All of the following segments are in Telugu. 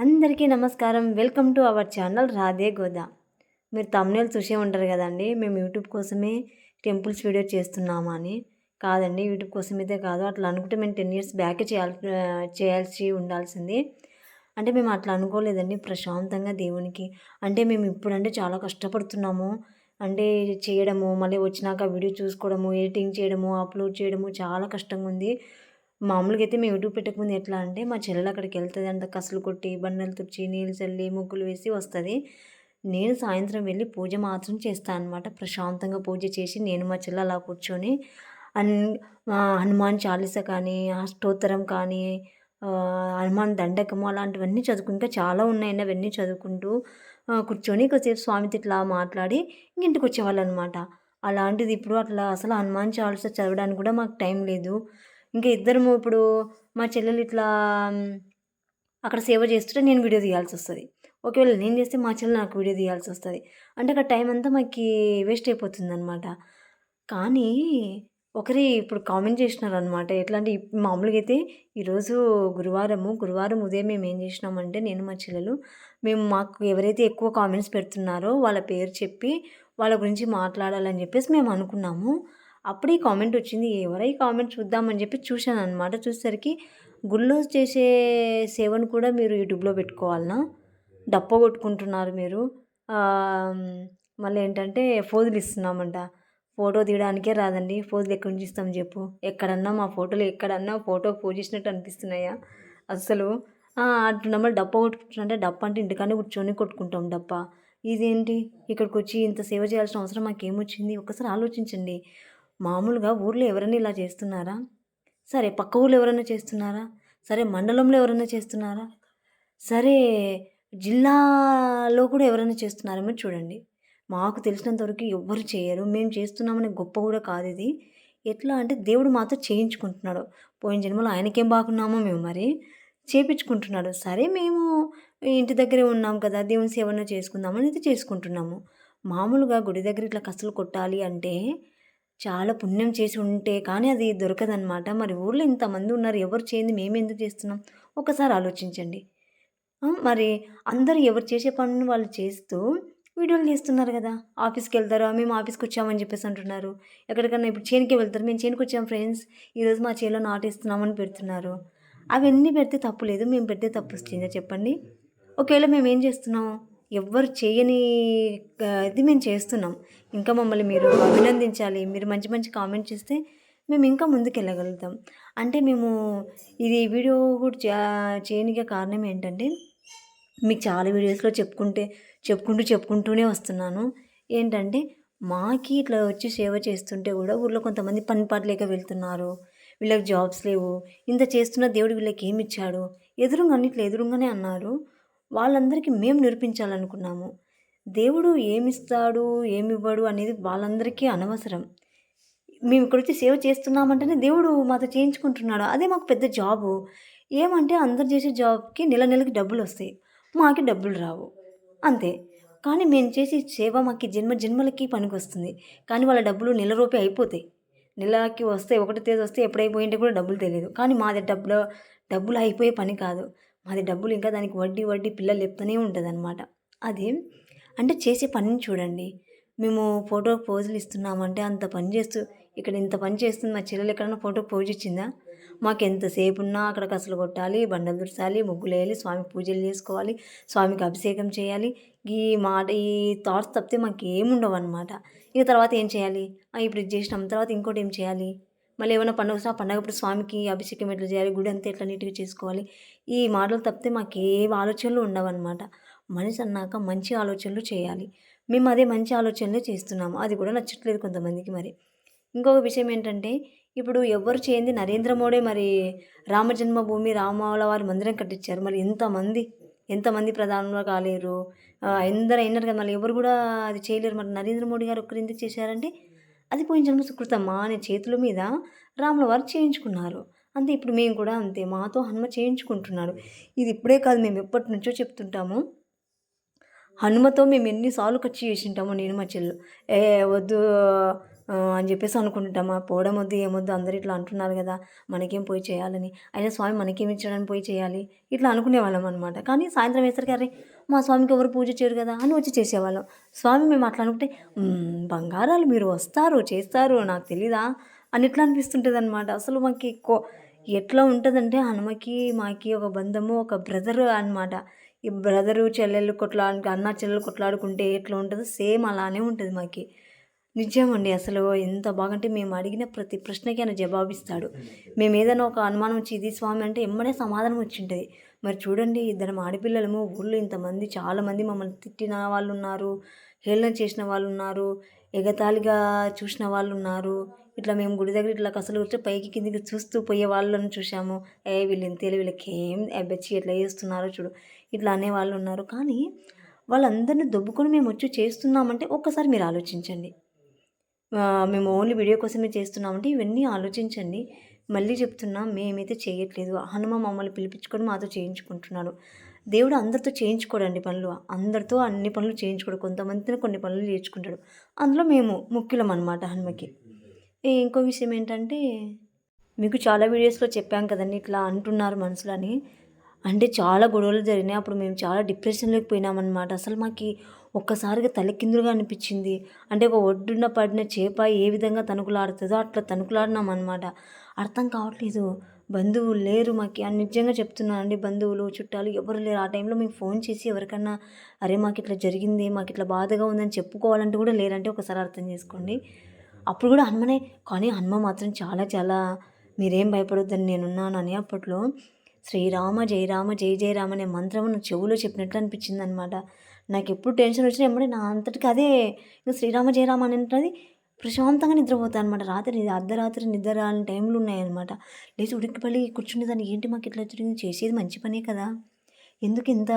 అందరికీ నమస్కారం. Welcome to our channel Radhe Goda. మీరు తమ్నేల్ చూసే ఉంటారు కదండి. మేము యూట్యూబ్ కోసమే టెంపుల్స్ వీడియో చేస్తున్నామా అని కాదండి యూట్యూబ్ కోసమైతే కాదు. అట్లా అనుకుంటే మేము టెన్ ఇయర్స్ బ్యాకే చేయాలి చేయాల్సి ఉండాల్సింది. అంటే మేము అట్లా అనుకోలేదండి. ప్రశాంతంగా దేవునికి. అంటే మేము ఇప్పుడంటే చాలా కష్టపడుతున్నాము. అంటే చేయడము మళ్ళీ వచ్చినాక వీడియో చూసుకోవడము ఎడిటింగ్ చేయడము అప్లోడ్ చేయడము చాలా కష్టంగా ఉంది మామూలుగా అయితే మేము యూట్యూబ్ పెట్టకముందు ఎట్లా అంటే మా చెల్లెలు అక్కడికి వెళ్తుంది అంత కసులు కొట్టి బండలు తుడిచి నీళ్ళు చల్లి ముగ్గులు వేసి వస్తుంది. నేను సాయంత్రం వెళ్ళి పూజ మాత్రం చేస్తాను అనమాట ప్రశాంతంగా పూజ చేసి నేను మా చెల్లె అలా కూర్చొని అన్ హనుమాన్ చాలీస కానీ అష్టోత్తరం కానీ హనుమాన్ దండకము అలాంటివన్నీ చదువుకు ఇంకా చాలా ఉన్నాయండి అవన్నీ చదువుకుంటూ కూర్చొని కొద్దిసేపు స్వామితో ఇట్లా మాట్లాడి ఇంటికి వచ్చేవాళ్ళు అనమాట అలాంటిది ఇప్పుడు అట్లా అసలు హనుమాన్ చాలీస చదవడానికి కూడా మాకు టైం లేదు. ఇంకా ఇద్దరము ఇప్పుడు మా చెల్లెలు ఇట్లా అక్కడ సేవ చేస్తుంటే నేను వీడియో తీయాల్సి వస్తుంది. ఒకవేళ నేను చేస్తే మా చెల్లెలు నాకు వీడియో తీయాల్సి వస్తుంది. అంటే అక్కడ టైం అంతా మాకు వేస్ట్ అయిపోతుంది అనమాట కానీ ఒకరి ఇప్పుడు కామెంట్ చేసినారనమాట ఎట్లా అంటే మామూలుగా అయితే ఈరోజు గురువారము గురువారం ఉదయం మేము ఏం చేసినామంటే నేను మా చెల్లెలు మేము మాకు ఎవరైతే ఎక్కువ కామెంట్స్ పెడుతున్నారో వాళ్ళ పేరు చెప్పి వాళ్ళ గురించి మాట్లాడాలని చెప్పేసి మేము అనుకున్నాము. అప్పుడు ఈ కామెంట్ వచ్చింది ఎవరై కామెంట్ చూద్దామని చెప్పి చూశాను అనమాట చూసేసరికి గుళ్ళో చేసే సేవను కూడా మీరు యూట్యూబ్లో పెట్టుకోవాలనా? డప్ప కొట్టుకుంటున్నారు మీరు. మళ్ళీ ఏంటంటే ఫోజులు ఇస్తున్నామంట. ఫోటో తీయడానికే రాదండి. ఫోజులు ఎక్కడి నుంచి ఇస్తాం చెప్పు. ఎక్కడన్నా మా ఫోటోలు ఎక్కడన్నా ఫోటో పూజించినట్టు అనిపిస్తున్నాయా? అసలు అంటున్నా. డప్ప కొట్టుకుంటున్నా డప్ప అంటే ఇంటికానే కూర్చొని కొట్టుకుంటాం డప్ప. ఇదేంటి? ఇక్కడికి వచ్చి ఇంత సేవ చేయాల్సిన అవసరం మాకేమొచ్చింది? ఒకసారి ఆలోచించండి. మామూలుగా ఊర్లో ఎవరైనా ఇలా చేస్తున్నారా? సరే పక్క ఊర్లో ఎవరైనా చేస్తున్నారా? సరే మండలంలో ఎవరైనా చేస్తున్నారా? సరే జిల్లాలో కూడా ఎవరైనా చేస్తున్నారేమో చూడండి. మాకు తెలిసినంతవరకు ఎవ్వరు చేయరు. మేము చేస్తున్నామనే గొప్ప కూడా కాదు ఇది. ఎట్లా అంటే దేవుడు మాతో చేయించుకుంటున్నాడు. పోయిన జన్మలో ఆయనకేం బాగున్నామో మేము మరి చేపించుకుంటున్నాడు. సరే మేము ఇంటి దగ్గరే ఉన్నాం కదా దేవుని సేవన చేసుకుందామని అయితే చేసుకుంటున్నాము. మామూలుగా గుడి దగ్గర ఇట్లా కసలు కొట్టాలి అంటే చాలా పుణ్యం చేసి ఉంటే కానీ అది దొరకదనమాట మరి ఊర్లో ఇంతమంది ఉన్నారు ఎవరు చేయండి మేము ఎందుకు చేస్తున్నాం? ఒకసారి ఆలోచించండి. మరి అందరూ ఎవరు చేసే పనులు వాళ్ళు చేస్తూ వీడియోలు చేస్తున్నారు కదా. ఆఫీస్కి వెళ్తారు మేము ఆఫీస్కి వచ్చామని చెప్పేసి అంటున్నారు. ఎక్కడికన్నా ఇప్పుడు చేనికి వెళ్తారు మేము చేనికి వచ్చాం ఫ్రెండ్స్ ఈరోజు మా చేలో నాటేస్తున్నామని పెడుతున్నారు. అవన్నీ పెడితే తప్పు లేదు మేము పెడితే తప్పు వస్తుందా చెప్పండి. ఒకవేళ మేము ఏం చేస్తున్నాము ఎవ్వరు చేయని ఇది మేము చేస్తున్నాం. ఇంకా మమ్మల్ని మీరు అభినందించాలి. మీరు మంచి మంచి కామెంట్ చేస్తే మేము ఇంకా ముందుకు వెళ్ళగలుగుతాం అంటే మేము ఇది వీడియో కూడా చేయనికే కారణం ఏంటంటే మీకు చాలా వీడియోస్లో చెప్పుకుంటే చెప్పుకుంటూ చెప్పుకుంటూనే వస్తున్నాను. ఏంటంటే మాకి ఇట్లా వచ్చి సేవ చేస్తుంటే కూడా ఊళ్ళో కొంతమంది పని పాట లేక వెళ్తున్నారు. వీళ్ళకి జాబ్స్ లేవు. ఇంత చేస్తున్న దేవుడు వీళ్ళకి ఏమి ఇచ్చాడు? ఎదురుగా అన్నిట్లో ఎదురుగానే అన్నారు. వాళ్ళందరికీ మేము నిరూపించాలనుకున్నాము. దేవుడు ఏమిస్తాడు ఏమివ్వడు అనేది వాళ్ళందరికీ అనవసరం. మేము ఇక్కడ వచ్చి సేవ చేస్తున్నామంటేనే దేవుడు మాతో చేయించుకుంటున్నాడు. అదే మాకు పెద్ద జాబు. ఏమంటే అందరు చేసే జాబ్కి నెల నెలకి డబ్బులు వస్తాయి. మాకి డబ్బులు రావు. అంతే. కానీ మేము చేసే సేవ మాకు జన్మ జన్మలకి పనికి వస్తుంది కానీ వాళ్ళ డబ్బులు నెల రూపే అయిపోతాయి. నెలకి వస్తే ఒకటి తేదీ వస్తే ఎప్పుడైపోయింటే కూడా డబ్బులు తెలియదు. కానీ మాది డబ్బులు డబ్బులు అయిపోయే పని కాదు. మాది డబ్బులు ఇంకా దానికి వడ్డీ వడ్డీ పిల్లలు చెప్తూనే ఉంటుంది అనమాట అది అంటే చేసే పనిని చూడండి. మేము ఫోటో పోజులు ఇస్తున్నామంటే అంత పని చేస్తూ ఇక్కడ ఇంత పని చేస్తుంది మా చెల్లెలు ఎక్కడన్నా ఫోటో పోజ్ ఇచ్చిందా? మాకు ఎంతసేపు ఉన్నా అక్కడ కసలు కొట్టాలి బండలు దుర్చాలి ముగ్గులు వేయాలి స్వామి పూజలు చేసుకోవాలి స్వామికి అభిషేకం చేయాలి. ఈ మాట ఈ థాట్స్ తప్పితే మాకు ఏముండవు అనమాట ఇక తర్వాత ఏం చేయాలి? ఇప్పుడు ఇది చేసినాం తర్వాత ఇంకోటి ఏం చేయాలి? మళ్ళీ ఏమైనా పండుగ వస్తే ఆ పండగప్పుడు స్వామికి అభిషేకం ఎట్లా చేయాలి గుడి అంతా ఎట్లా నీట్గా చేసుకోవాలి ఈ మాటలు తప్పితే మాకు ఏ ఆలోచనలు ఉండవన్నమాట. మనిషి అన్నాక మంచి ఆలోచనలు చేయాలి. మేము అదే మంచి ఆలోచనలే చేస్తున్నాము. అది కూడా నచ్చట్లేదు కొంతమందికి మరి. ఇంకొక విషయం ఏంటంటే ఇప్పుడు ఎవరు చేయండి నరేంద్ర మోడీ మరి. రామజన్మభూమి రామాల వారి మందిరం కట్టించారు. మరి ఎంతమంది ఎంతమంది ప్రధానంగా కాలేరు? ఎందరు అయినారు కదా మళ్ళీ ఎవరు కూడా అది చేయలేరు. మరి నరేంద్ర మోడీ గారు ఒక్కరు ఎందుకు చేశారంటే అది పోయిన జన్మ సుకృతమ్మా అనే చేతుల మీద రాముల వారు చేయించుకున్నారు. అంతే ఇప్పుడు మేము కూడా అంతే మాతో హనుమ చేయించుకుంటున్నారు. ఇది ఇప్పుడే కాదు మేము ఎప్పటి నుంచో చెప్తుంటాము. హనుమతో మేము ఎన్నిసార్లు ఖర్చు చేసింటామో నేను మా చెల్లు. ఏ వద్దు అని చెప్పేసి అనుకుంటామా పోవడం వద్దు ఏమొద్దు అందరు ఇట్లా అంటున్నారు కదా మనకేం పోయి చేయాలని? అయినా స్వామి మనకేం ఇచ్చాడని పోయి చేయాలి? ఇట్లా అనుకునేవాళ్ళం అనమాట కానీ సాయంత్రం వేసరికి అరే మా స్వామికి ఎవరు పూజ చేయరు కదా అని వచ్చి చేసేవాళ్ళం. స్వామి మేము అట్లా అనుకుంటే బంగారాలు మీరు వస్తారు చేస్తారు నాకు తెలీదా? అని ఎట్లా అనిపిస్తుంటుంది అనమాట అసలు మాకు కో- ఎట్లా ఉంటుందంటే హనుమకి మాకి ఒక బంధము ఒక బ్రదర్ అన్నమాట. ఈ బ్రదరు చెల్లెళ్ళు కొట్లా అన్న చెల్లెలు కొట్లాడుకుంటే ఎట్లా ఉంటుందో సేమ్ అలానే ఉంటుంది మాకి. నిజమండి అసలు ఎంత బాగంటే మేము అడిగిన ప్రతి ప్రశ్నకి ఆయన జవాబిస్తాడు. మేము ఏదైనా ఒక అనుమానం వచ్చి ఇది స్వామి అంటే ఎమ్మడే సమాధానం వచ్చింటుంది. మరి చూడండి ఇద్దరం ఆడపిల్లలము ఊళ్ళో ఇంతమంది చాలామంది మమ్మల్ని తిట్టిన వాళ్ళు ఉన్నారు హేళన చేసిన వాళ్ళు ఉన్నారు ఎగతాళిగా చూసిన వాళ్ళు ఉన్నారు ఇట్లా మేము గుడి దగ్గర ఇట్లా కసలు వచ్చి పైకి కిందికి చూస్తూ పోయే వాళ్ళని చూసాము ఏ వీళ్ళు ఇంతేలే వీళ్ళకి ఏం బెచ్చి ఎట్లా చేస్తున్నారో చూడు. ఇట్లా అనే వాళ్ళు ఉన్నారు. కానీ వాళ్ళందరినీ దొబ్బుకొని మేము వచ్చి చేస్తున్నామంటే ఒక్కసారి మీరు ఆలోచించండి. మేము ఓన్లీ వీడియో కోసమే చేస్తున్నామంటే ఇవన్నీ ఆలోచించండి. మళ్ళీ చెప్తున్నా మేమైతే చేయట్లేదు. హనుమ మమ్మల్ని పిలిపించుకొని మాతో చేయించుకుంటున్నాడు దేవుడు అందరితో చేయించుకోడండి పనులు. అందరితో అన్ని పనులు చేయించుకోడు. కొంతమందిని కొన్ని పనులు చేయించుకుంటాడు అందులో మేము ముఖ్యులం అనమాట హనుమకి. ఇంకో విషయం ఏంటంటే మీకు చాలా వీడియోస్లో చెప్పాం కదండి ఇట్లా అంటున్నారు మనసులని. అంటే చాలా గొడవలు జరిగినాయి. అప్పుడు మేము చాలా డిప్రెషన్లోకి పోయినామన్నమాట. అసలు మాకు ఒక్కసారిగా తలకిందులుగా అనిపించింది. అంటే ఒక ఒడ్డున పడిన చేప ఏ విధంగా తణుకులాడుతుందో అట్లా తణుకులాడినాం అనమాట అర్థం కావట్లేదు. బంధువులు లేరు మాకు. అని నిజంగా చెప్తున్నానండి బంధువులు చుట్టాలు ఎవరు లేరు. ఆ టైంలో మేము ఫోన్ చేసి ఎవరికన్నా అరే మాకు ఇట్లా జరిగింది మాకు ఇట్లా బాధగా ఉందని చెప్పుకోవాలంటే కూడా లేరంటే ఒకసారి అర్థం చేసుకోండి. అప్పుడు కూడా హనుమనే కానీ హనుమ మాత్రం చాలా చాలా మీరేం భయపడొద్దని నేనున్నాను అని అప్పట్లో శ్రీరామ జయరామ జయ జయరామ అనే మంత్రం నా చెవులో చెప్పినట్లు అనిపించింది అనమాట నాకు ఎప్పుడు టెన్షన్ వచ్చినా ఎమ్మడే నా అంతటికి అదే ఇంకా శ్రీరామ జయరామ అనేది అని ప్రశాంతంగా నిద్రపోతాను అనమాట రాత్రి అర్ధరాత్రి నిద్ర రాని టైంలు ఉన్నాయన్నమాట. లేచి ఉడికిపల్లి కూర్చునేదాన్ని ఏంటి మాకు ఇట్లా వచ్చింది చేసేది మంచి పనే కదా. ఎందుకు ఇంత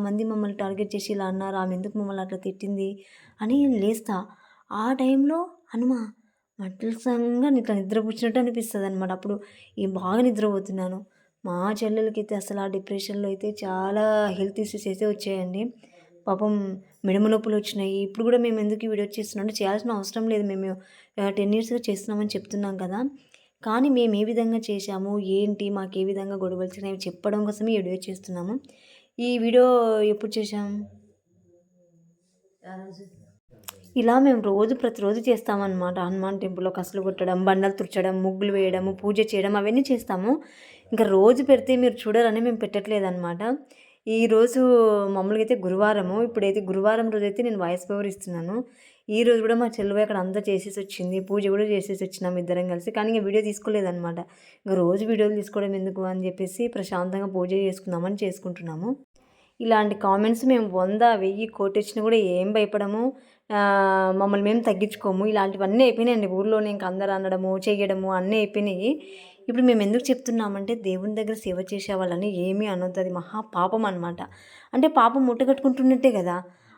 మంది మమ్మల్ని టార్గెట్ చేసి ఇలా అన్నారు? ఆమె ఎందుకు మమ్మల్ని అట్లా తిట్టింది? అని లేస్తా. ఆ టైంలో హనుమ మట్లసంగా ఇట్లా నిద్రపుచ్చినట్టు అనిపిస్తుంది అనమాట అప్పుడు ఈ బాగా నిద్రపోతున్నాను. మా చెల్లెలకైతే అసలు ఆ డిప్రెషన్లో అయితే చాలా హెల్త్ ఇష్యూస్ అయితే వచ్చాయండి. పాపం మెడమ నొప్పులు వచ్చినాయి. ఇప్పుడు కూడా మేము ఎందుకు ఈ వీడియో చేస్తున్నాం? అంటే చేయాల్సిన అవసరం లేదు. మేము టెన్ ఇయర్స్గా చేస్తున్నామని చెప్తున్నాం కదా. కానీ మేము ఏ విధంగా చేశాము? ఏంటి? మాకు ఏ విధంగా గొడవలు వచ్చినాయి? చెప్పడం కోసమే ఈ వీడియో చేస్తున్నాము. ఈ వీడియో ఎప్పుడు చేశాం? ఇలా మేము రోజు ప్రతిరోజు చేస్తామన్నమాట. హనుమాన్ టెంపుల్లో కసులు కొట్టడం బండలు తుడచడం ముగ్గులు వేయడము పూజ చేయడం అవన్నీ చేస్తాము. ఇంకా రోజు పెడితే మీరు చూడరని మేము పెట్టట్లేదన్నమాట. ఈరోజు మామూలుగా అయితే గురువారము. ఇప్పుడైతే గురువారం రోజు అయితే నేను వాయిస్ ఓవర్ ఇస్తున్నాను. ఈ రోజు కూడా మా చెల్లి అక్కడ అంతా చేసేసి వచ్చింది పూజ కూడా చేసేసి వచ్చినాం ఇద్దరం కలిసి. కానీ ఇంకా వీడియో తీసుకోలేదన్నమాట. ఇంకా రోజు వీడియోలు తీసుకోవడం ఎందుకు అని చెప్పేసి ప్రశాంతంగా పూజ చేసుకుందామని చేసుకుంటున్నాము. ఇలాంటి కామెంట్స్ మేము వంద వెయ్యి కోటొచ్చినా కూడా ఏం భయపడము. మమ్మల్ని మేము తగ్గించుకోము. ఇలాంటివన్నీ అయిపోయినాయండి ఊర్లోనే. ఇంకా అందరు అనడము చేయడము అన్నీ అయిపోయినాయి. ఇప్పుడు మేము ఎందుకు చెప్తున్నామంటే దేవుని దగ్గర సేవ చేసే వాళ్ళని ఏమీ అనొద్దు. అది మహా పాపం అనమాట అంటే పాపం ముట్టగట్టుకుంటున్నట్టే కదా.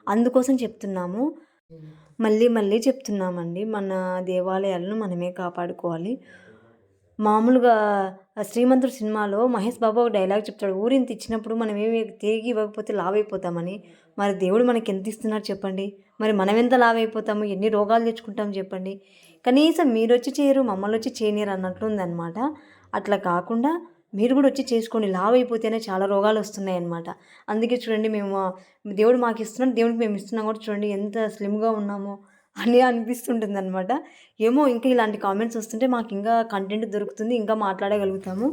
అందుకోసం చెప్తున్నాము. మళ్ళీ మళ్ళీ చెప్తున్నామండి. మన దేవాలయాలను మనమే కాపాడుకోవాలి. మామూలుగా శ్రీమంతుడు సినిమాలో మహేష్ బాబు ఒక డైలాగ్ చెప్తాడు. ఊరింత ఇచ్చినప్పుడు మనం ఏమి తిరిగి ఇవ్వకపోతే లావ్ అయిపోతామని. మరి దేవుడు మనకి ఎంత ఇస్తున్నారు చెప్పండి. మరి మనం ఎంత లావ్ అయిపోతాము? ఎన్ని రోగాలు తెచ్చుకుంటాం చెప్పండి. కనీసం మీరు వచ్చి చేయరు మమ్మల్ని వచ్చి చేయనీరు అన్నట్లు ఉందన్నమాట అట్లా కాకుండా మీరు కూడా వచ్చి చేసుకోండి. లావ్ అయిపోతేనే చాలా రోగాలు వస్తున్నాయి అన్నమాట అందుకే చూడండి మేము దేవుడు మాకు ఇస్తున్నాడు దేవుడికి మేము ఇస్తున్నాం కూడా చూడండి ఎంత స్లిమ్గా ఉన్నామో అని అనిపిస్తుంటుంది అనమాట ఏమో ఇంకా ఇలాంటి కామెంట్స్ వస్తుంటే మాకు ఇంకా కంటెంట్ దొరుకుతుంది ఇంకా మాట్లాడగలుగుతాము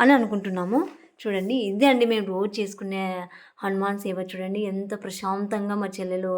అని అనుకుంటున్నాము. చూడండి ఇదే అండి మేము రోజు చేసుకునే హనుమాన్ సేవ. చూడండి ఎంత ప్రశాంతంగా మా చెల్లెలు